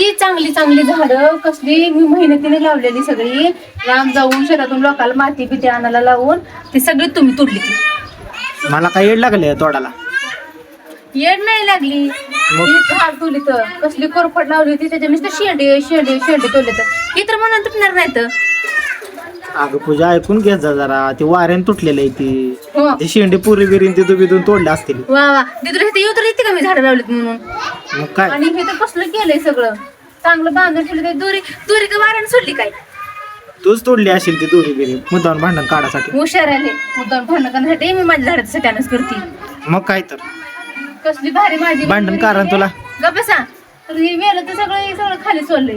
किती चांगली चांगली झाडं कसली मी मेहनतीने लावलेली सगळी. लांब जाऊन शेतातून लोकांना माती बिती आणायला लावून ती सगळी तुम्ही तोडली ती. मला काय येड लागले तोडाला येड नाही लागली. ही झाड तोडली तर कसली कोरफड लावली होती त्याच्या नुसतं शेंडे शेंडे शेंडे तोडले तर. ही तर म्हणून तुटणार नाही तर. अगं पूजा ऐकून घेत जा जरा. ते वाऱ्याने तुटलेलं आहे ती. हो. ते शेंडे पुरी बिरीन ते तोडले असतील. वा वा. इथे येऊ तर येते का मी झाडं लावलीत म्हणून. मग काय? आणि हे तर कसलं केलंय सगळं. चांगलं बांधून ठेवलं ते. दोरी दोरी का वाऱ्याने सोडली काय? तूच तोडली असेल ती दोरी बिरी मुद्दाम भांडण काढासाठी. हुशार आले. मुद्दाम भांडण करण्यासाठी मी माझ्या झाडाचं सत्यानच करते. मग काय तर. कसली भारी माझी भांडण कारण तुला. गप्प बसा. तर हे वेल तर सगळं हे सगळं खाली सोडलंय.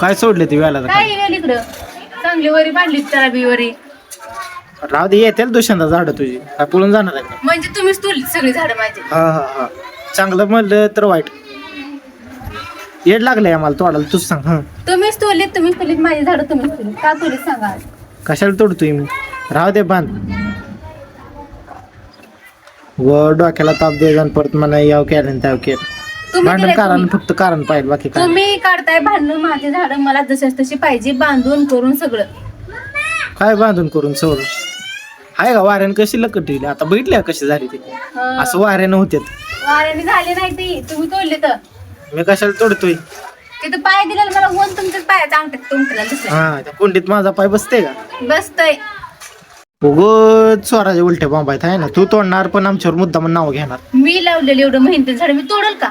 काय सोडले ती वेळाला काय हे वेल इकडं. चांगली वरी बांधली त्याला बी वरी. राहू दे येतील दुसऱ्यांदा झाडं तुझी. काय पळून जाणार आहे का? म्हणजे तुम्हीच तोडली सगळी झाडं माझी. हा हा हा. चांगलं म्हणलं तर वाईट. येड लागलंय आम्हाला तोडायला. तूच सांग हा. तुम्हीच तोडलीत तुम्हीच तोडलीत. माझी झाडं तुम्हीच का तोडलीत सांगा आज. कशाला तोडतोय मी? राहू दे बांध. व डोक्याला ताप दे जाण परत मला याव केलं त्याव केलं. तुम्ही भांडण कारण तुम्ही. फक्त कारण पाहिजे बाकी काय? तुम्ही काढताय भांडण माझी झाडं मला जशी तशी पाहिजे बांधून करून सगळं. काय बांधून करून सौर आहे का वाऱ्यानं कशी लकटली आता बघितल्या कशी झाली ती? हं. असं वाऱ्यानं होते वाऱ्याने झाले नाही ती. तुम्ही तोडले तर मी कशाला तोडतोय? तिथं पाय दिलेला मला वन तुमच्याच पायाचा अंगठ्यात तुमच्याला दिसला हा त्या कुंडीत माझा पाय बसते का? बसतय. उगत स्वराच्या उलट्या बांबायत आहे ना तू तोडणार पण आमच्यावर मुद्दा म्हणून नाव घेणार. मी लावलेलं एवढं मेहनत झाड मी तोडल का?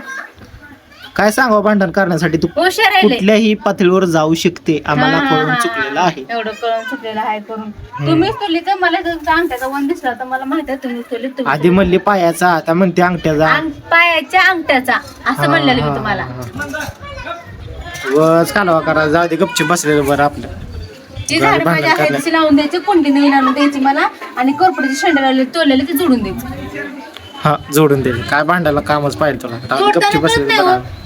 काय सांगावं भांडण करण्यासाठी? तू हुशार कुठल्याही पातळीवर जाऊ शकते. आम्हाला हा, हा, कळून हा, चुकलेलं हा. आहे. एवढं कळून चुकलेलं आहे करून. तुम्हीच तोडली तर मला जर अंगठ्याचा वन दिसला तर मला माहीत आहे तुम्ही तोडली तुम्ही आधी म्हणली पायाचा आता म्हणते अंगठ्याचा. अंग- पायाच्या अंगठ्याचा. असं म्हणलेलं मी तुम्हाला. वच कालवा करा. जाऊ दे गपची बसलेलं बरं आपलं. ती गाडी झाड भांडण माझ्या करण्यात. हाताशी लावून द्यायची कुंडी नवीन आणून द्यायची मला. आणि कोरपडीची शेंडे लावले तोडलेले ते जोडून द्यायचे हा जोडून दिले काय भांडायला कामच पाहिजे तुला. दे, कळत बसलेलं नाही बरं हो.